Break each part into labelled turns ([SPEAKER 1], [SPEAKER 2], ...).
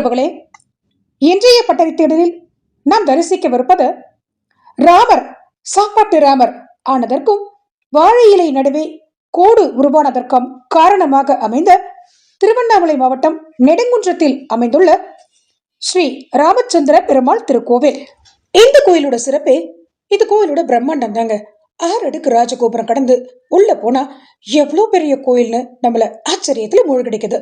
[SPEAKER 1] உறவுகளே இன்றைய பட்டறித்தேடலில் நாம் தரிசிக்கவிருப்பது ராமர் சாப்பாட்டு ராமர் ஆனதற்கும் வாழை இலை நடுவே கோடு உருவானதற்கும் காரணமாக அமைந்த திருவண்ணாமலை மாவட்டம் நெடுங்குன்றத்தில் அமைந்துள்ள ஸ்ரீ ராமச்சந்திர பெருமாள் திருக்கோவில். இந்த கோயிலோட சிறப்பே இது கோயிலோட பிரம்மாண்டம் தாங்க. ஆறு அடுக்கு ராஜகோபுரம் கடந்து உள்ள போனா எவ்வளோ பெரிய கோயில்னு நம்மள ஆச்சரியத்துல மூழ்கடிக்குது.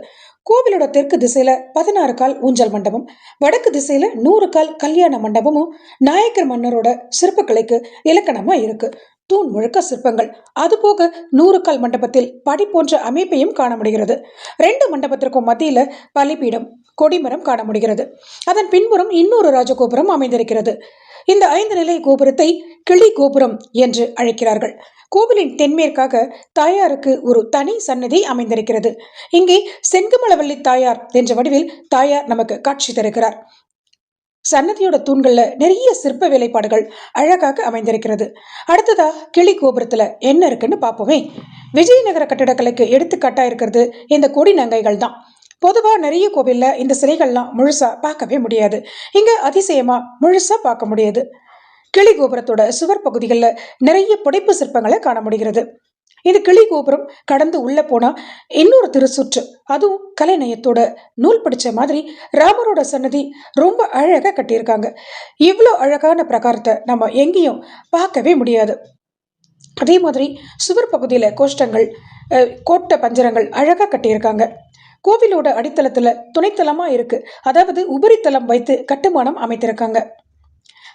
[SPEAKER 1] கோவிலோட தெற்கு திசையில பதினாறு கால் ஊஞ்சல் மண்டபம் வடக்கு திசையில நூறு கால் கல்யாண மண்டபமும் நாயக்கர் மன்னரோட சிற்பக்கலைக்கு இலக்கணமா இருக்கு. தூண் முழுக்க சிற்பங்கள். அதுபோக நூறு கால் மண்டபத்தில் படி போன்ற அமைப்பையும் காண முடிகிறது. ரெண்டு மண்டபத்திற்கும் மத்தியில பலிபீடம் கொடிமரம் காண முடிகிறது. அதன் பின்புறம் இன்னொரு ராஜகோபுரம் அமைந்திருக்கிறது. இந்த ஐந்து நிலை கோபுரத்தை கிளி கோபுரம் என்று அழைக்கிறார்கள். கோவிலின் தென்மேற்காக தாயாருக்கு ஒரு தனி சன்னதி அமைந்திருக்கிறது. இங்கே செங்குமலவள்ளி தாயார் என்ற வடிவில் தாயார் நமக்கு காட்சி தருகிறார். சன்னதியோட தூண்கள்ல நிறைய சிற்ப வேலைப்பாடுகள் அழகாக அமைந்திருக்கிறது. அடுத்ததா கிளி கோபுரத்துல என்ன இருக்குன்னு பார்ப்போமே. விஜயநகர கட்டிடக்கலைக்கு எடுத்துக்காட்டா இருக்கிறது இந்த கொடி நங்கைகள் தான் பொதுவா நிறைய கோவில்ல இந்த சிலைகள்லாம் முழுசா பார்க்கவே முடியாது. இங்க அதிசயமா முழுசா பார்க்க முடியாது. கிளி கோபுரத்தோட சுவர் பகுதிகளில் நிறைய புடைப்பு சிற்பங்களை காண முடிகிறது. இது கிளி கோபுரம் கடந்து உள்ள போனா இன்னொரு திருச்சுற்று. அதுவும் கலைநயத்தோட நூல் பிடிச்ச மாதிரி ராமரோட சன்னதி ரொம்ப அழகாக கட்டியிருக்காங்க. இவ்வளோ அழகான பிரகாரத்தை நம்ம எங்கேயும் பார்க்கவே முடியாது. அதே மாதிரி சுவர் பகுதியில் கோஷ்டங்கள் கோட்டை பஞ்சரங்கள் அழகாக கட்டியிருக்காங்க. கோவிலோட அடித்தளத்தில் துணைத்தலமாக இருக்குது அதாவது உபரித்தலம் வைத்து கட்டுமானம் அமைத்திருக்காங்க.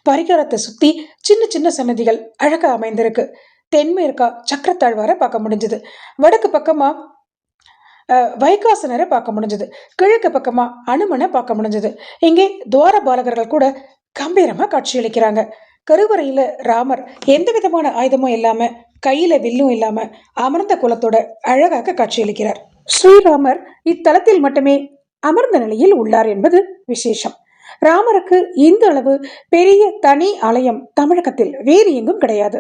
[SPEAKER 1] பரிகாரத்தை சுற்றி சின்ன சின்ன சன்னதிகள் அழகாக அமைந்திருக்கு. தென்மேற்கா சக்கரத்தாழ்வாரை பார்க்க முடிஞ்சது. வடக்கு பக்கமாக வைகாசனரை பார்க்க முடிஞ்சது. கிழக்கு பக்கமாக அனுமனை பார்க்க முடிஞ்சது. இங்கே துவார பாலகர்கள் கூட கம்பீரமாக காட்சியளிக்கிறாங்க. கருவறையில் ராமர் எந்த விதமான ஆயுதமும் இல்லாமல் கையில் வில்லும் இல்லாமல் அமர்ந்த குலத்தோட அழகாக காட்சியளிக்கிறார். ஸ்ரீராமர் இத்தலத்தில் மட்டுமே அமர்ந்த நிலையில் உள்ளார் என்பது விசேஷம். ராமருக்கு இந்த அளவு பெரிய தனி ஆலயம் தமிழகத்தில் வேறு எங்கும் கிடையாது.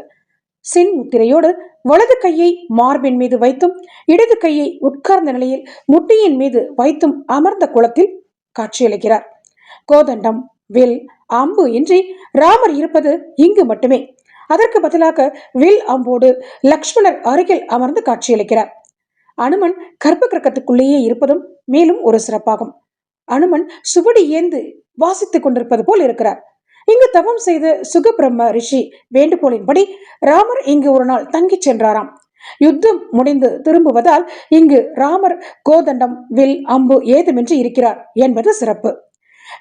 [SPEAKER 1] சின் முத்திரையோடு வலது கையை மார்பின் மீது வைத்தும் இடது கையை உட்கார்ந்த நிலையில் முட்டியின் மீது வைத்தும் அமர்ந்த குளத்தில் காட்சியளிக்கிறார். கோதண்டம் வில் அம்பு இன்றி ராமர் இருப்பது இங்கு மட்டுமே. அதற்கு பதிலாக வில் அம்போடு லக்ஷ்மணர் அருகில் அமர்ந்து காட்சியளிக்கிறார். அனுமன் கர்ப்ப கிரகத்துக்குள்ளேயே இருப்பதும் மேலும் ஒரு சிறப்பாகும். அனுமன் சுவடி ஏந்து வாசித்துக் கொண்டிருப்பது போல் இருக்கிறார். இங்கு தவம் செய்த சுகபிரம்ம ரிஷி வேண்டுகோளின்படி ராமர் இங்கு ஒரு நாள் தங்கிச் சென்றாராம். யுத்தம் முடிந்து திரும்புவதால் இங்கு ராமர் கோதண்டம் வில் அம்பு ஏதுமின்றி இருக்கிறார் என்பது சிறப்பு.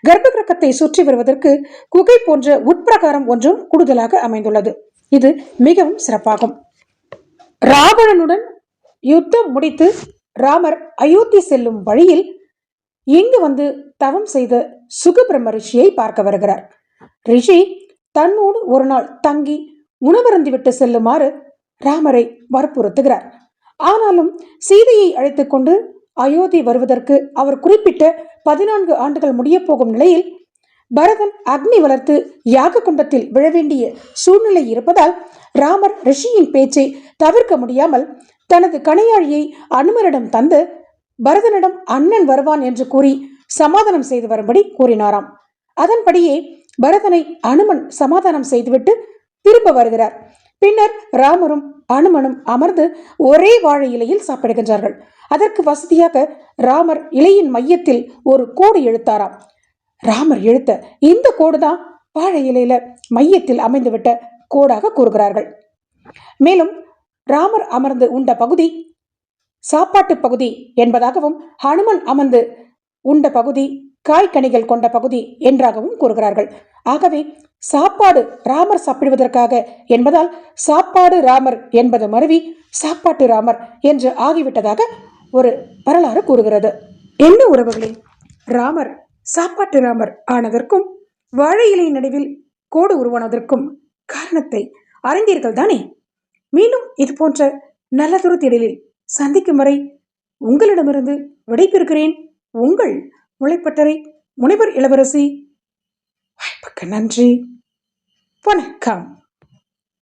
[SPEAKER 1] கர்ப்ப கிரகத்தை சுற்றி வருவதற்கு குகை போன்ற உட்பிரகாரம் ஒன்றும் கூடுதலாக அமைந்துள்ளது. இது மிகவும் சிறப்பாகும். ராவணனுடன் யுத்தம் முடித்து ராமர் அயோத்தி செல்லும் வழியில் இங்கு வந்து தவம் செய்த சுகபிரம்ம ரிஷியை பார்க்க வருகிறார். ரிஷி தன்னோடு ஒரு நாள் தங்கி உணவருந்திவிட்டு செல்லுமாறு ராமரை வற்புறுத்துகிறார். ஆனாலும் சீதையை அழைத்து கொண்டு அயோத்தி வருவதற்கு அவர் குறிப்பிட்ட பதினான்கு ஆண்டுகள் முடிய போகும் நிலையில் பரதன் அக்னி வளர்த்து யாக குண்டத்தில் விழ வேண்டிய சூழ்நிலை இருப்பதால் ராமர் ரிஷியின் பேச்சை தவிர்க்க முடியாமல் தனது கணையாழியை அனுமரிடம் தந்து பரதனிடம் அண்ணன் வருவான் என்று கூறி சமாதானம் செய்து வரும்படி கூறினாராம். அதன்படியே பரதனை அனுமன் சமாதானம் செய்துவிட்டு திரும்ப வருகிறார். பின்னர் ராமரும் அனுமனும் அமர்ந்து ஒரே வாழை இலையில் சாப்பிடுகின்றார்கள். அதற்கு வசதியாக ராமர் இலையின் மையத்தில் ஒரு கோடு எழுத்தாராம். ராமர் எழுத்த இந்த கோடுதான் வாழை இலையில மையத்தில் அமைந்துவிட்ட கோடாக கூறுகிறார்கள். மேலும் ராமர் அமர்ந்து உண்ட பகுதி சாப்பாட்டு பகுதி என்பதாகவும் ஹனுமன் அமர்ந்து உண்ட பகுதி காய்கனிகள் கொண்ட பகுதி என்றாகவும் கூறுகிறார்கள். ஆகவே சாப்பாடு ராமர் சாப்பிடுவதற்காக என்பதால் சாப்பாடு ராமர் என்பது மருவி சாப்பாட்டு ராமர் என்று ஆகிவிட்டதாக ஒரு வரலாறு கூறுகிறது. என்ன உறவுகளே? ராமர் சாப்பாட்டு ராமர் ஆனதற்கும் வாழை இலை நடுவில் கோடு உருவானதற்கும் காரணத்தை அறிந்தீர்கள் தானே மீண்டும் இது போன்ற நல்லதொரு திடலில் சந்திக்கும் வரை உங்களிடமிருந்து விடைபெறுகிறேன். உங்கள் முளைப்பட்டறை முனைவர் இளவரசி. வாய்ப்புக்கு நன்றி. வணக்கம்.